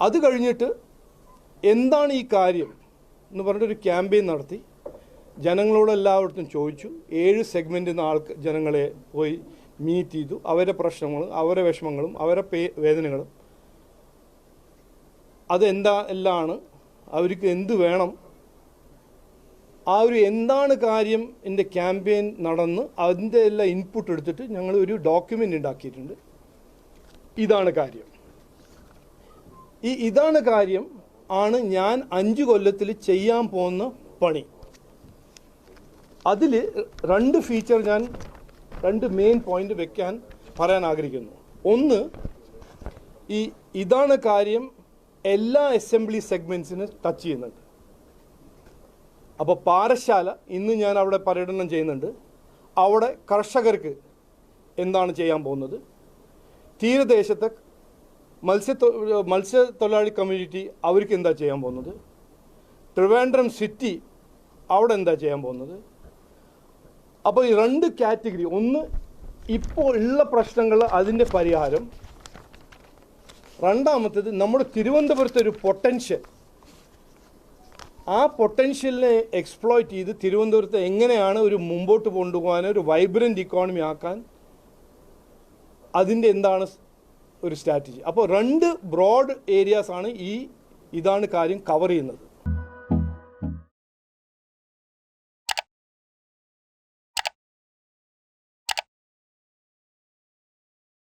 അത് കഴിഞ്ഞിട്ട് എന്താണ് ഈ കാര്യം എന്ന് പറഞ്ഞിട്ടൊരു ക്യാമ്പയിൻ നടത്തി. ജനങ്ങളോട് എല്ലായിടത്തും ചോദിച്ചു. ഏഴ് സെഗ്മെന്റിൽ നിന്ന് ആൾക്ക് ജനങ്ങളെ പോയി മീറ്റ് ചെയ്തു. അവരുടെ പ്രശ്നങ്ങളും അവരുടെ വിഷമങ്ങളും അവരുടെ പേ വേദനകളും. അതെന്താ എല്ലാമാണ് അവർക്ക് എന്ത് വേണം? ആ ഒരു എന്താണ് കാര്യം എന്റെ ക്യാമ്പയിൻ നടന്ന് അതിന്റെ എല്ലാം ഇൻപുട്ട് എടുത്തിട്ട് ഞങ്ങൾ ഒരു ഡോക്യുമെന്റ് ഉണ്ടാക്കിയിട്ടുണ്ട്. ഇതാണ് കാര്യം. ഈ ഇതാണ് കാര്യം ആണ് ഞാൻ അഞ്ചു കൊല്ലത്തിൽ ചെയ്യാൻ പോകുന്ന പണി. അതിൽ രണ്ട് ഫീച്ചർ ഞാൻ രണ്ട് മെയിൻ പോയിന്റ് വെക്കാൻ പറയാൻ ആഗ്രഹിക്കുന്നു. ഒന്ന് ഈ ഇതാണ് കാര്യം എല്ലാ അസംബ്ലി സെഗ്മെൻസിന് ടച്ച് ചെയ്യുന്നുണ്ട്. അപ്പോൾ പാറശാല ഇന്ന് ഞാൻ അവിടെ പര്യടനം ചെയ്യുന്നുണ്ട്. അവിടെ കർഷകർക്ക് എന്താണ് ചെയ്യാൻ പോകുന്നത്? തീരദേശത്തെ മത്സ്യത്തൊ മത്സ്യത്തൊഴിലാളി കമ്മ്യൂണിറ്റി അവർക്ക് എന്താ ചെയ്യാൻ പോകുന്നത്? ട്രിവാൻഡ്രം സിറ്റി അവിടെ എന്താ ചെയ്യാൻ പോകുന്നത്? അപ്പോൾ ഈ രണ്ട് കാറ്റഗറി ഒന്ന് ഇപ്പോൾ ഉള്ള പ്രശ്നങ്ങൾ അതിന്റെ പരിഹാരം. രണ്ടാമത്തേത് നമ്മുടെ തിരുവനന്തപുരത്തെ ഒരു പൊട്ടൻഷ്യൽ ആ പൊട്ടൻഷ്യലിനെ എക്സ്പ്ലോയിറ്റ് ചെയ്ത് തിരുവനന്തപുരത്ത് എങ്ങനെയാണ് ഒരു മുമ്പോട്ട് കൊണ്ടുപോകാൻ ഒരു വൈബ്രന്റ് ഇക്കോണമി ആക്കാൻ അതിന്റെ എന്താണ് ഒരു സ്ട്രാറ്റജി അപ്പോൾ രണ്ട് ബ്രോഡ് ഏരിയാസാണ് ഈ ഇതാണ് കാര്യം കവർ ചെയ്യുന്നത്.